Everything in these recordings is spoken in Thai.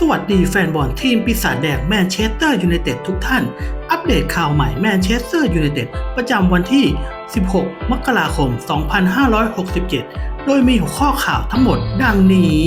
สวัสดีแฟนบอลทีมปีศาจแดงแมนเชสเตอร์ยูไนเต็ดทุกท่าน อัปเดตข่าวใหม่แมนเชสเตอร์ยูไนเต็ดประจำวันที่ 16 มกราคม 2567 โดยมีหัวข้อข่าวทั้งหมดดังนี้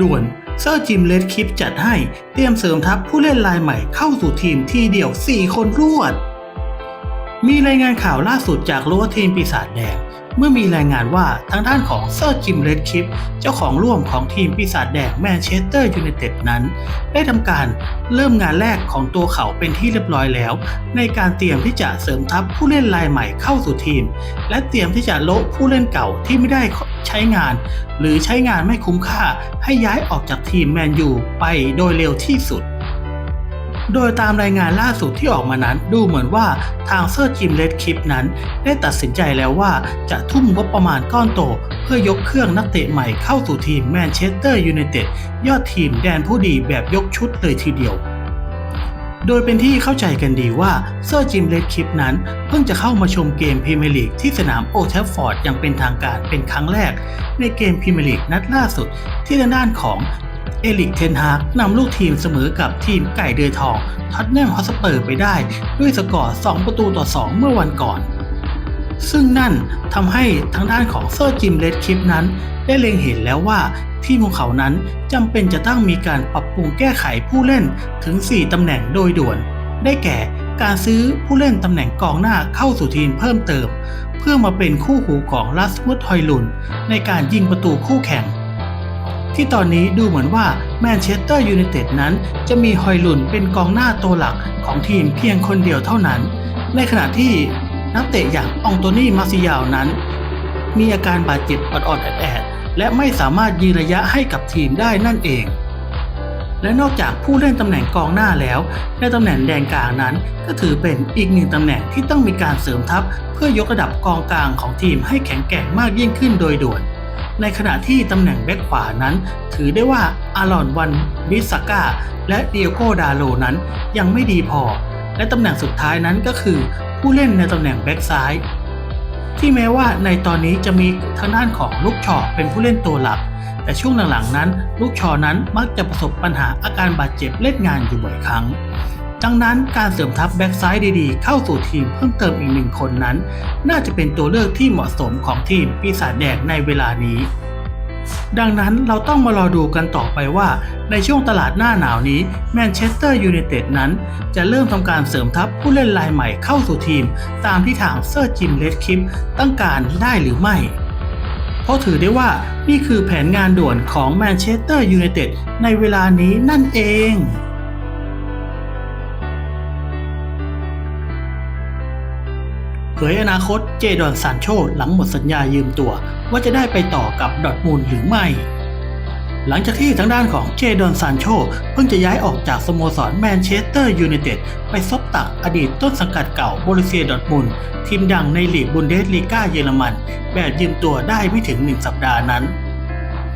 ด่วนเซอร์จิมเลดคลิปจัดให้เตรียมเสริมทัพผู้เล่นรายใหม่เข้าสู่ทีมทีเดียว 4 คนรวด มีรายงานข่าวล่าสุดจากรัวทีมปีศาจแดง เมื่อมีรายงานว่าทางด้านของเซอร์จิมเลดคิปเจ้าของร่วมของทีมปีศาจแดงแมนเชสเตอร์ยูไนเต็ดนั้น ได้ทำการเริ่มงานแรกของตัวเขาเป็นที่เรียบร้อยแล้ว ในการเตรียมที่จะเสริมทัพผู้เล่นรายใหม่เข้าสู่ทีม และเตรียมที่จะโละผู้เล่นเก่าที่ไม่ได้ใช้งาน หรือใช้งานไม่คุ้มค่าให้ย้ายออกจากทีมแมนยูไปโดยเร็วที่สุด โดยตามรายงานล่าสุดที่ออกมานั้น ดูเหมือนว่าทางเซอร์จิมเลดคลิปนั้น ได้ตัดสินใจแล้วว่าจะทุ่มงบประมาณก้อนโต เพื่อยกเครื่องนักเตะใหม่เข้าสู่ทีมแมนเชสเตอร์ยูไนเต็ดยอดทีมแดนผู้ดีแบบยกชุดเลยทีเดียวโดยเป็นที่เข้าใจกันดีว่าเซอร์จิมเลดคลิปนั้น เพิ่งจะเข้ามาชมเกมพรีเมียร์ลีกที่สนามโอเทฟฟอร์ดอย่างเป็นทางการเป็นครั้งแรก ในเกมพรีเมียร์ลีกนัดล่าสุดที่ด้านของ เอลิกเทนฮากนำลูกทีมเสมอกับทีมไก่เดือทองท็อตแนมฮอสเปอร์ไปได้ด้วยสกอร์ 2 ประตูต่อ 2 เมื่อวันก่อน ซึ่งนั่นทำให้ทางด้านของเซอร์จิมเลดคลิปนั้น ได้เล็งเห็นแล้วว่าทีมของเขานั้นจำเป็นจะต้องมีการปรับปรุงแก้ไขผู้เล่นถึง 4ตำแหน่งโดยด่วน ได้แก่การซื้อผู้เล่นตำแหน่งกองหน้าเข้าสู่ทีมเพิ่มเติม เพื่อมาเป็นคู่หูของลัสมุดฮอยลุนในการยิงประตูคู่แข่ง ที่ตอนนี้ดูเหมือนว่าแมนเชสเตอร์ยูไนเต็ดนั้นจะมีฮอยลุนเป็นกองหน้าตัวหลักของทีมเพียงคนเดียวเท่านั้น ในขณะที่นักเตะอย่างอองโตนี่มาซิยาวนั้น มีอาการบาดเจ็บออดๆแอดๆและไม่สามารถยืนระยะให้กับทีมได้นั่นเองและนอกจากผู้เล่นตำแหน่งกองหน้าแล้ว ในตำแหน่งแดนกลางนั้น ก็ถือเป็นอีกหนึ่งตำแหน่งที่ต้องมีการเสริมทัพ เพื่อยกระดับกองกลางของทีมให้แข็งแกร่งมากยิ่งขึ้นโดยด่วน ในขณะที่ตำแหน่งแบ็คขวานั้น ถือได้ว่าอารอนวันบิสก้าและเดียโกดาโลนั้นยังไม่ดีพอ และตำแหน่งสุดท้ายนั้นก็คือผู้เล่นในตำแหน่งแบ็คซ้าย ที่แม้ว่าในตอนนี้จะมีทางด้านของลูกชอเป็นผู้เล่นตัวหลัก แต่ช่วงหลังๆนั้น ลูกชอนั้นมักจะประสบปัญหาอาการบาดเจ็บเล่นงานอยู่บ่อยครั้ง ดังนั้นการเสริมทัพแบ็กซ้ายดีๆ เข้าสู่ทีมเพิ่มเติมอีกหนึ่งคนนั้น น่าจะเป็นตัวเลือกที่เหมาะสมของทีมปีศาจแดงในเวลานี้ ดังนั้นเราต้องมารอดูกันต่อไปว่า ในช่วงตลาดหน้าหนาวนี้แมนเชสเตอร์ยูไนเต็ดนั้น จะเริ่มทำการเสริมทัพผู้เล่นรายใหม่เข้าสู่ทีม ตามที่ทางเซอร์จิมเลดคิปต้องการได้หรือไม่เพราะถือได้ว่านี่คือแผนงานด่วนของแมนเชสเตอร์ยูไนเต็ดในเวลานี้นั่นเอง ยอนาคตเจดอนซานโชหลังหมดสัญญายืมตัว ว่าจะได้ไปต่อกับดอทมูลหรือไม่ หลังจากที่ทางด้านของเจดอนซานโชเพิ่งจะย้ายออกจากสโมสรแมนเชสเตอร์ยูไนเต็ดไปซบตักอดีตต้นสังกัดเก่าโบรุเซียดอทมุนทีมดังในลีกบุนเดสลีกาเยอรมันแบบยืมตัวได้ไม่ถึง 1 สัปดาห์นั้น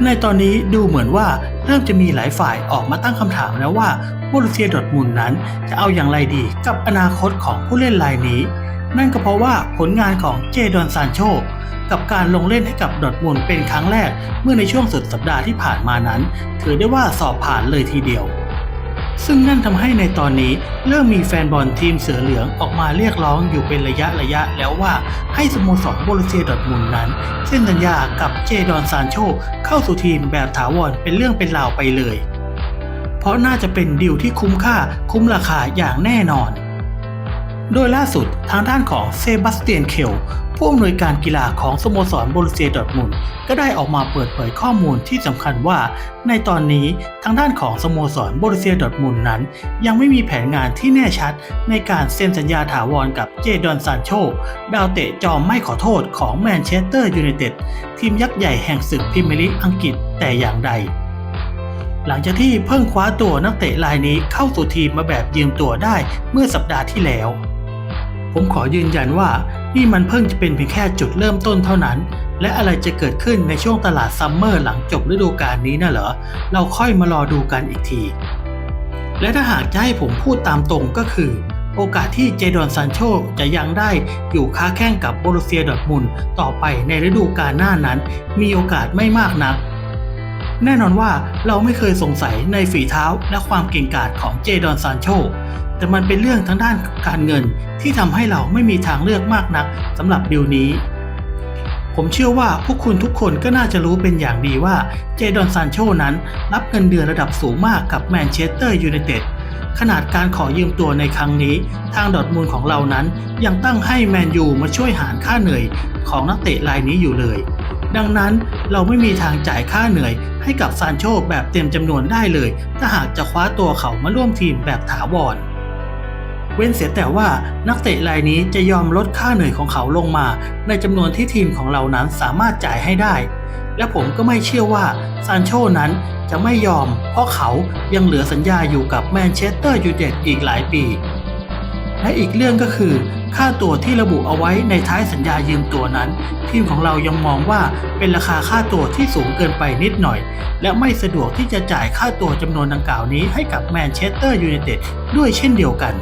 ในตอนนี้ดูเหมือนว่าเริ่มจะมีหลายฝ่ายออกมาตั้งคำถามแล้วว่าบรุเซียดอทมุนนั้นจะเอาอย่างไรดีกับอนาคตของผู้เล่นรายนี้ นั่นก็เพราะว่าผลงานของเจดอนซานโชกับการลงเล่นให้กับดอทมุนเป็นครั้งแรกเมื่อในช่วงสุดสัปดาห์ที่ผ่านมานั้น ถือได้ว่าสอบผ่านเลยทีเดียว ซึ่งนั่นทำให้ในตอนนี้เริ่มมีแฟนบอลทีมเสือเหลืองออกมาเรียกร้องอยู่เป็นระยะระยะแล้วว่าให้สโมสรโบรเซียดอทมุนนั้นเซ็นสัญญากับเจดอนซานโชเข้าสู่ทีมแบบถาวรเป็นเรื่องเป็นราวไปเลย เพราะน่าจะเป็นดีลที่คุ้มค่าคุ้มราคาอย่างแน่นอน โดยล่าสุดทางด้านของเซบาสเตียนเคลผู้อำนวยการกีฬาของสโมสรโบรุเซียดอร์ทมุนก็ได้ออกมาเปิดเผยข้อมูลที่สำคัญว่า ในตอนนี้ทางด้านของสโมสรโบรุเซียดอร์ทมุนนั้น ยังไม่มีแผนงานที่แน่ชัดในการเซ็นสัญญาถาวรกับเจดอนซานโช ดาวเตะจอมไม่ขอโทษของแมนเชสเตอร์ยูไนเต็ดทีมยักษ์ใหญ่แห่งศึกพรีเมียร์ลีกอังกฤษแต่อย่างใดหลังจากที่เพิ่งคว้าตัวนักเตะรายนี้เข้าสู่ทีมมาแบบยืมตัวได้เมื่อสัปดาห์ที่แล้ว ผมขอยืนยันว่านี่มันเพิ่งจะเป็นเพียงแค่จุดเริ่มต้นเท่านั้น และอะไรจะเกิดขึ้นในช่วงตลาดซัมเมอร์หลังจบฤดูกาลนี้น่ะเหรอ เราค่อยมารอดูกันอีกที และถ้าหากจะให้ผมพูดตามตรงก็คือ โอกาสที่เจดอนซานโชจะยังได้อยู่ค้าแข่งกับโบรุเซียดอร์ทมุนต่อไปในฤดูกาลหน้านั้น มีโอกาสไม่มากนักแน่นอนว่าเราไม่เคยสงสัยในฝีเท้าและความเก่งกาจของเจดอนซานโช แต่มันเป็นเรื่องทางด้านการเงินที่ทำให้เราไม่มีทางเลือกมากนักสำหรับดีลนี้ ผมเชื่อว่าพวกคุณทุกคนก็น่าจะรู้เป็นอย่างดีว่าเจดอนซานโชนั้น รับเงินเดือนระดับสูงมากกับแมนเชสเตอร์ยูไนเต็ดขนาดการขอยืมตัวในครั้งนี้ ทางดอทมูลของเรานั้นยังตั้งให้แมนยูมาช่วยหารค่าเหนื่อยของนักเตะรายนี้อยู่เลย ดังนั้นเราไม่มีทางจ่ายค่าเหนื่อยให้กับซานโชแบบเต็มจำนวนได้เลย ถ้าหากจะคว้าตัวเขามาร่วมทีมแบบถาวร เว้นเสียแต่ว่านักเตะรายนี้จะยอมลดค่าเหนื่อยของเขาลงมา ในจำนวนที่ทีมของเรานั้นสามารถจ่ายให้ได้ และผมก็ไม่เชื่อว่าซานโชนั้นจะไม่ยอม เพราะเขายังเหลือสัญญาอยู่กับแมนเชสเตอร์ยูไนเต็ดอีกหลายปี และอีกเรื่องก็คือ ค่าตัวที่ระบุเอาไว้ในท้ายสัญญายืมตัวนั้น ทีมของเรายังมองว่าเป็นราคาค่าตัวที่สูงเกินไปนิดหน่อย และไม่สะดวกที่จะจ่ายค่าตัวจำนวนดังกล่าวนี้ให้กับแมนเชสเตอร์ยูไนเต็ดด้วยเช่นเดียวกัน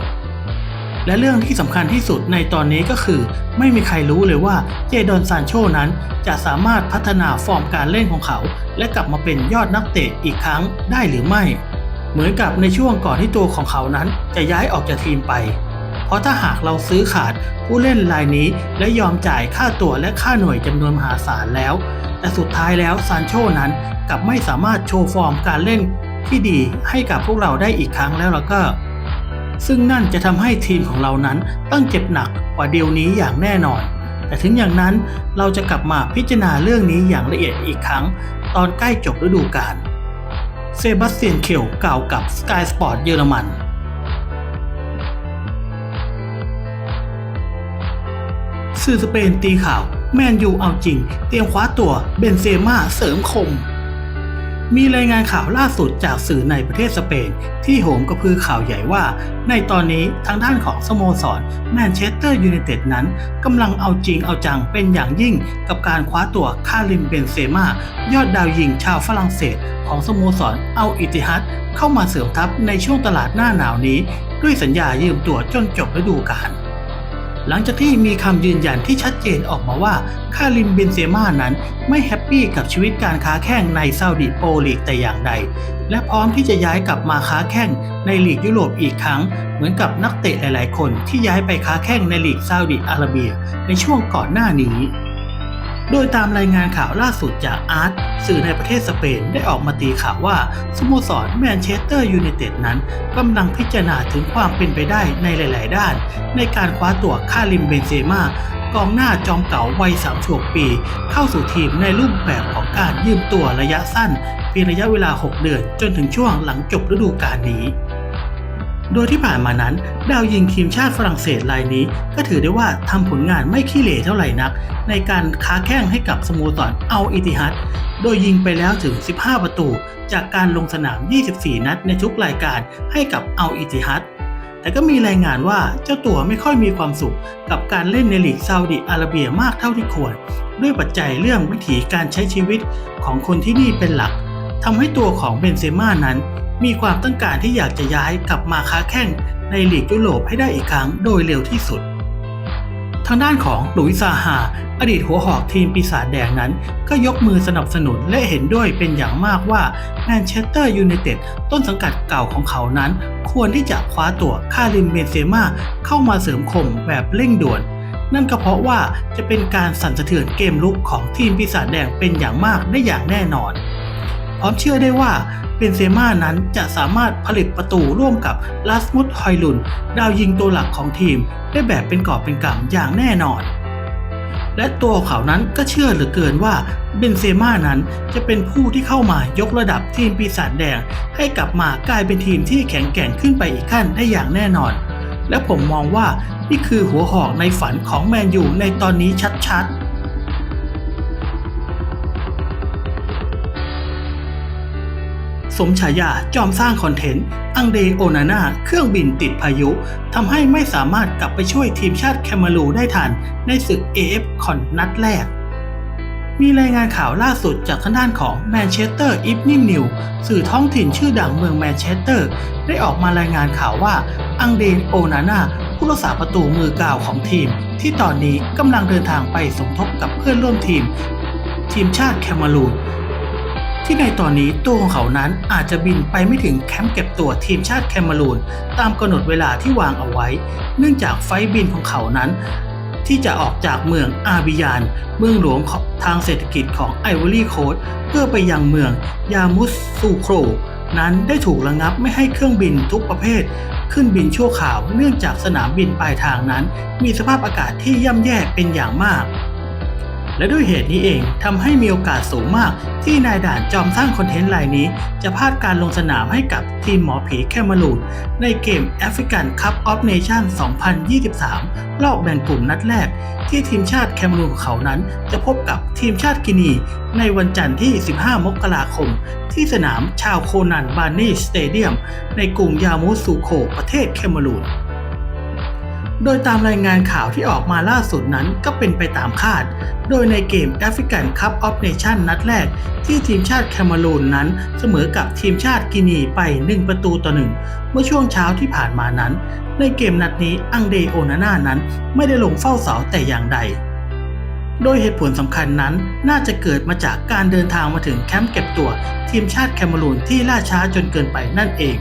และเรื่องที่สำคัญที่สุดในตอนนี้ก็คือ ไม่มีใครรู้เลยว่าเจดอนซานโชนั้นจะสามารถพัฒนาฟอร์มการเล่นของเขา และกลับมาเป็นยอดนักเตะอีกครั้งได้หรือไม่ เหมือนกับในช่วงก่อนที่ตัวของเขานั้นจะย้ายออกจากทีมไป เพราะถ้าหากเราซื้อขาดผู้เล่นรายนี้และยอมจ่ายค่าตัวและค่าหน่วยจำนวนมหาศาลแล้ว แต่สุดท้ายแล้วซานโชนั้นกลับไม่สามารถโชว์ฟอร์มการเล่นที่ดีให้กับพวกเราได้อีกครั้งแล้วแล้วก็ ซึ่งนั่นจะทำให้ทีมของเรานั้นต้องเจ็บหนักกว่าเดียวนี้อย่างแน่นอน แต่ถึงอย่างนั้นเราจะกลับมาพิจารณาเรื่องนี้อย่างละเอียดอีกครั้ง ตอนใกล้จบฤดูกาลเซบาสเตียนเคลกล่าวกับ Sky Sport เยอรมันสื่อสเปนตีข่าว แมนยูเอาจริง เตรียมคว้าตัวเบนเซม่าเสริมคม มีรายงานข่าวล่าสุดจากสื่อในประเทศสเปน ที่โหมกระพือข่าวใหญ่ว่า ในตอนนี้ทางด้านของสโมสรแมนเชสเตอร์ยูไนเต็ดนั้นกำลังเอาจริงเอาจังเป็นอย่างยิ่ง กับการคว้าตัวคาริมเบนเซม่ายอดดาวยิงชาวฝรั่งเศส ของสโมสรเอาอิติฮัดเข้ามาเสริมทัพในช่วงตลาดหน้าหนาวนี้ ด้วยสัญญายืมตัวจนจบฤดูกาล หลังจากที่มีคำยืนยันที่ชัดเจนออกมาว่าคาริมเบนเซม่านั้นไม่แฮปปี้กับชีวิตการค้าแข่งในซาอุดิโปรลีกแต่อย่างใด และพร้อมที่จะย้ายกลับมาค้าแข่งในลีกยุโรปอีกครั้ง เหมือนกับนักเตะหลาย ๆ คนที่ย้ายไปค้าแข่งในลีกซาอุดิอาระเบีย ในช่วงก่อนหน้านี้ โดยตามรายงานข่าวล่าสุดจากอาร์ตสื่อในประเทศสเปนได้ออกมาตีข่าวว่าสโมสรแมนเชสเตอร์ยูไนเต็ดนั้นกำลังพิจารณาถึงความเป็นไปได้ในหลาย ๆ ด้าน ในการคว้าตัวคาริมเบนเซม่ากองหน้าจอมเก่าวัย36ปี เข้าสู่ทีมในรูปแบบของการยืมตัวระยะสั้นเพียงระยะเวลา 6 เดือน จนถึงช่วงหลังจบฤดูกาลนี้ โดยที่ผ่านมานั้น ดาวยิงทีมชาติฝรั่งเศสรายนี้ ก็ถือได้ว่าทำผลงานไม่ขี้เหร่เท่าไหร่นัก ในการค้าแข่งให้กับสโมสรเอาอิติฮัดโดยยิงไปแล้วถึง 15 ประตู จากการลงสนาม 24 นัดในทุกรายการให้กับเอาอิติฮัดแต่ก็มีรายงานว่าเจ้าตัวไม่ค่อยมีความสุข กับการเล่นในลีกซาอุดิอาระเบียมากเท่าที่ควร ด้วยปัจจัยเรื่องวิถีการใช้ชีวิตของคนที่นี่เป็นหลักทำให้ตัวของเบนเซม่านั้น มีความต้องการที่อยากจะย้ายกลับมาค้าแข่งในลีกยุโรปให้ได้อีกครั้งโดยเร็วที่สุด ทางด้านของหลุยซาฮา อดีตหัวหอกทีมปีศาจแดงนั้น ก็ยกมือสนับสนุนและเห็นด้วยเป็นอย่างมากว่าแมนเชสเตอร์ยูไนเต็ดต้นสังกัดเก่าของเขานั้น ควรที่จะคว้าตัวคาริมเบนเซม่าเข้ามาเสริมคมแบบเร่งด่วน นั่นก็เพราะว่าจะเป็นการสั่นสะเทือนเกมลุกของทีมปีศาจแดงเป็นอย่างมากได้อย่างแน่นอน พร้อมเชื่อได้ว่า เบนเซม่านั้นจะสามารถผลิตประตูร่วมกับลาสมุดฮอยลุน ดาวยิงตัวหลักของทีม ได้แบบเป็นกอบเป็นกำอย่างแน่นอน และตัวเขานั้นก็เชื่อเหลือเกินว่าเบนเซม่านั้นจะเป็นผู้ที่เข้ามายกระดับทีมปีศาจแดง ให้กลับมากลายเป็นทีมที่แข็งแกร่งขึ้นไปอีกขั้นได้อย่างแน่นอน และผมมองว่านี่คือหัวหอกในฝันของแมนยูในตอนนี้ชัดๆ สมฉายาจอมสร้างคอนเทนต์อังเดโอนาน่าเครื่องบินติดพายุทำให้ไม่สามารถกลับไปช่วยทีมชาติแคมารูได้ทันในศึก AF คอนนัดแรก มีรายงานข่าวล่าสุดจากทางด้านของแมนเชสเตอร์อีฟนิ่งนิวสื่อท้องถิ่นชื่อดังเมืองแมนเชสเตอร์ ได้ออกมารายงานข่าวว่าอังเดโอนาน่าผู้รักษาประตูมือกาวของทีม ที่ตอนนี้กำลังเดินทางไปสมทบกับเพื่อนร่วมทีม ทีมชาติแคมารูน ที่ในตอนนี้ตัวของเขานั้นอาจจะบินไปไม่ถึงแคมป์เก็บตัวทีมชาติแคมารูนตามกำหนดเวลาที่วางเอาไว้ เนื่องจากไฟบินของเขานั้น ที่จะออกจากเมืองอาบิยาน เมืองหลวงทางเศรษฐกิจของไอวอรี่โคสเพื่อไปยังเมืองยามุสซูโครนั้นได้ถูกระงับไม่ให้เครื่องบินทุกประเภท ขึ้นบินชั่วคราวเนื่องจากสนามบินปลายทางนั้น มีสภาพอากาศที่ย่ำแย่เป็นอย่างมาก และด้วยเหตุนี้เองทำให้มีโอกาสสูงมาก ที่นายด่านจอมสร้างคอนเทนต์รายนี้ จะพลาดการลงสนามให้กับทีมหมอผีแคมารูนในเกมแอฟริกันคัพออฟเนชั่น2023 รอบแบ่งกลุ่มนัดแรก ที่ทีมชาติแคมารูนของเขานั้น จะพบกับทีมชาติกินี ในวันจันทร์ที่ 15 มกราคม ที่สนามชาวโคนันบานีสเตเดียม ในกรุงยามูซูโคประเทศแคมารูน โดยตามรายงานข่าวที่ออกมาล่าสุดนั้นก็เป็นไปตามคาด โดยในเกมแอฟริกันคัพออฟเนชั่นนัดแรก ที่ทีมชาติแคมารูนนั้นเสมอกับทีมชาติกินีไป 1 ประตูต่อหนึ่งเมื่อช่วงเช้าที่ผ่านมานั้น ในเกมนัดนี้อังเดโอนาน่านั้น ไม่ได้ลงเฝ้าเสาแต่อย่างใดโดยเหตุผลสำคัญนั้นน่าจะเกิดมาจากการเดินทางมาถึงแคมป์เก็บตัว ทีมชาติแคมารูนที่ล่าช้าจนเกินไปนั่นเอง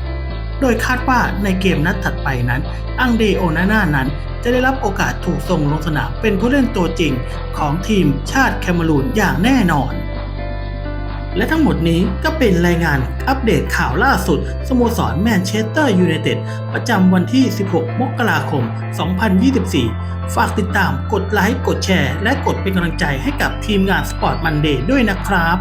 โดยคาดว่าในเกมนัดถัดไปนั้น อังเดโอนาน่านั้นจะได้รับโอกาสถูกส่งลงสนามเป็นผู้เล่นตัวจริงของทีมชาติแคมารูนอย่างแน่นอน และทั้งหมดนี้ก็เป็นรายงานอัปเดตข่าวล่าสุด สโมสรแมนเชสเตอร์ยูไนเต็ดประจำวันที่ 16 มกราคม 2024 ฝากติดตามกดไลค์ กดแชร์ และกดเป็นกำลังใจให้กับทีมงาน Sport Monday ด้วยนะครับ